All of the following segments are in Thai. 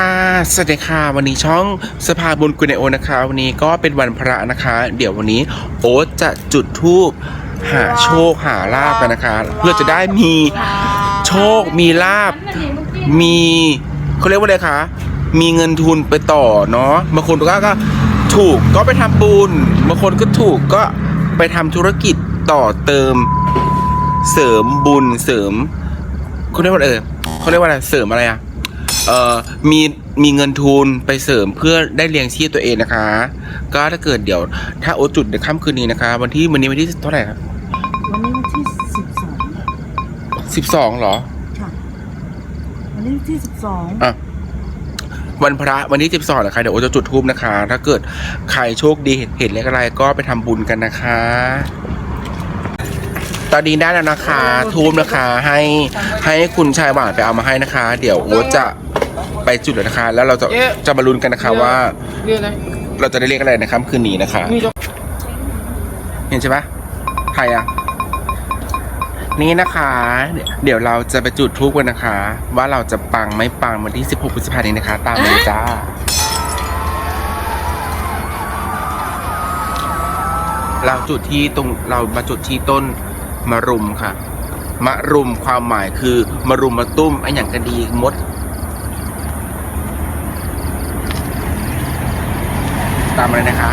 ค่ะ สวัสดีค่ะ วันนี้ช่องสภาบุญกุณโอนะคะ วันนี้ก็เป็นวันพระนะคะ เดี๋ยววันนี้โอ๊ตจะจุดธูปหาโชคหาลาบกันนะคะ เพื่อจะได้มีโชคมีลาบ มีเขาเรียกว่าอะไรคะ มีเงินทุนไปต่อเนาะ บางคนก็ก็ถูกก็ไปทำบุญ บางคนก็ถูกก็ไปทำธุรกิจต่อเติมเสริมบุญเสริมเขาเรียกว่าเออเขาเรียกว่าอะไร เสริมอะไรอะ เอ่อมีมีเงินทุนไปเสริมเพื่อได้เลี้ยงชีพตัวเองนะคะ ก็ถ้าเกิดเดี๋ยวถ้าโอตจุดในค่ำคืนนี้นะคะ วันที่วันนี้วันที่เท่าไหร่ครับวันนี้วันที่สิบสองสิบสองเหรอค่ะวันนี้ที่สิบสองอะวันพระวันที่สิบสองนะคะเดี๋ยวโอตจะจุดทูบนะคะ ถ้าเกิดใครโชคดีเห็นเห็นเลขอะไรก็ไปทำบุญกันนะคะ ตอนนี้ได้แล้วนะคะ ทูบนะคะ ให้ให้คุณชายหวานไปเอามาให้นะคะ เดี๋ยวโอ๊ตจะ ไปจุดแล้วนะคะ แล้วเราจะจะมาลุ้นกันนะคะว่า เรียกอะไรเราจะได้เรียกอะไรในค่ำคืนนี้นะคะมีจกเห็นใช่ปะใครอะนี่นะคะ เดี๋ยวเราจะไปจุดทูปกันนะคะ ว่าเราจะปังไม่ปังวันที่ 16พฤษภาคมนี้นะคะ ตามเลยจ้า เราจุดที่ตรงเรามาจุดที่ต้นมะรุมค่ะ มะรุมความหมายคือมะรุมมาตุ้มไอ้อย่างกันดีมด ตามมาเลยนะคะ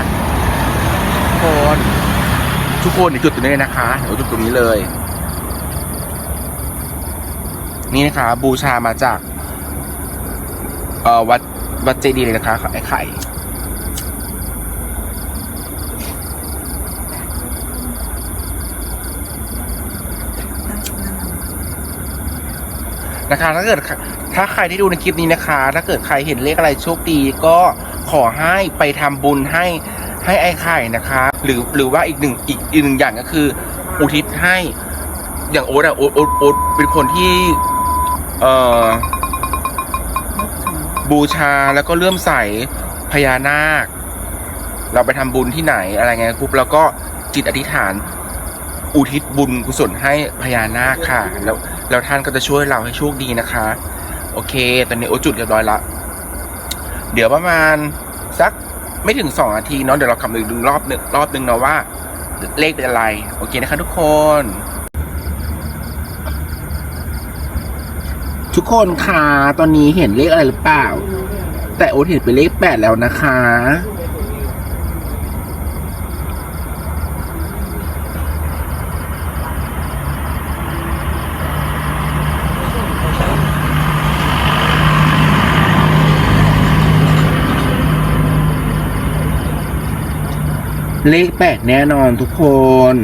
ทุกคนทุกคนเดี๋ยวจุดตรงนี้เลยนะคะเดี๋ยวจุดตรงนี้เลย นี่นะคะ บูชามาจาก เอ่อวัดวัดเจดีย์เลยนะคะไอ้ไข่นะคะถ้าเกิดถ้าใครที่ดูในคลิปนี้นะคะ ถ้าเกิดใครเห็นเลขอะไรโชคดีก็ ขอให้ไปทำบุญให้ให้ไอ้ไข่นะคะ หรือหรือว่าอีกหนึ่งอีกอีกหนึ่งอย่างก็คือ อุทิศให้อย่างโอ๊ตอะโอ๊ตโอ๊ตโอ๊ตเป็นคนที่ เอ่อ บูชาแล้วก็เลื่อมใสพญานาค เราไปทำบุญที่ไหนอะไรเงี้ยปุ๊บแล้วก็จิตอธิษฐาน อุทิศบุญกุศลให้พญานาคค่ะ แล้วแล้วท่านก็จะช่วยเราให้โชคดีนะคะ โอเค ตอนนี้โอจุดเรียบร้อยละ เดี๋ยวประมาณสักไม่ถึงสองนาทีเนาะเดี๋ยวเราคำนึงดูรอบหนึ่งรอบหนึ่งเนาะว่า เลขเป็นอะไร โอเคนะคะทุกคน ทุกคนค่ะตอนนี้เห็นเลขอะไรหรือเปล่า แต่โอ๊ตเห็นเป็นเลขแปดแล้วนะคะ เลขแปดแน่นอนทุกคน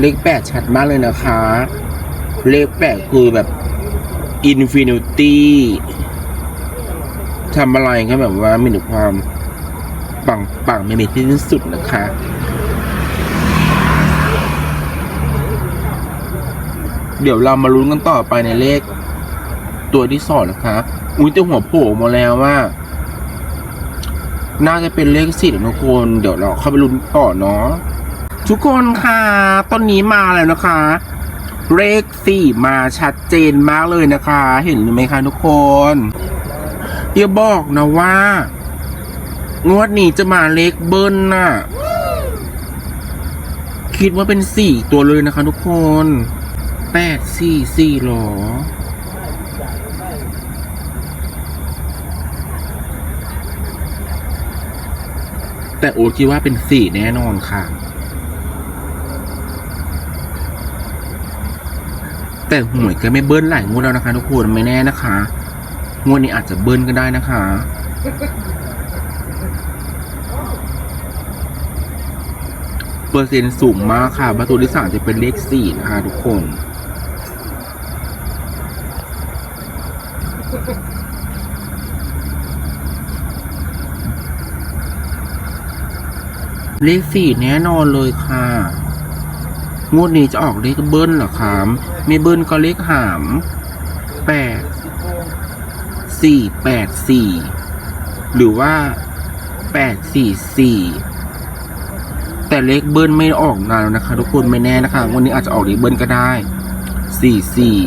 เลขแปดชัดมากเลยนะคะ เลขแปดคือแบบอินฟินิตี้ทำอะไรก็แบบว่ามีความปังปังไม่มีที่สุดนะคะ เดี๋ยวเรามาลุ้นกันต่อไปในเลข ตัวที่สองนะคะ อุ้ยแต่หัวโผล่มาแล้วว่า น่าจะเป็นเลขสี่ทุกคนเดี๋ยวเราเข้าไปลุ้นต่อเนาะทุกคนค่ะต้นนี้มาแล้วนะคะ เลขสี่มาชัดเจนมากเลยนะคะ เห็นหรือไหมคะทุกคนอย่าบอกนะว่า งวดนี้จะมาเลขเบิ้ลน่ะคิดว่าเป็นสี่ตัวเลยนะคะ ทุกคนแปดสี่สี่หรอ แต่โอ๊ตคิดว่าเป็นสี่แน่นอนค่ะ แต่หวยก็ไม่เบิ้ลหลายงวดแล้วนะคะ ทุกคนไม่แน่นะคะ งวดนี้อาจจะเบิ้ลก็ได้นะคะเปอร์เซ็นต์สูงมากค่ะ ประตูที่สามจะเป็นเลขสี่นะคะทุกคน เลขสี่แน่นอนเลยค่ะ งวดนี้จะออกเลขเบิ้ลเหรอคะไม่เบิ้ลก็เลขหามแปดสี่แปดสี่หรือว่าแปดสี่สี่แต่เลขเบิ้ลไม่ออกนานแล้วนะคะ ทุกคนไม่แน่นะคะ วันนี้อาจจะออกเลขเบิ้ลก็ได้สี่สี่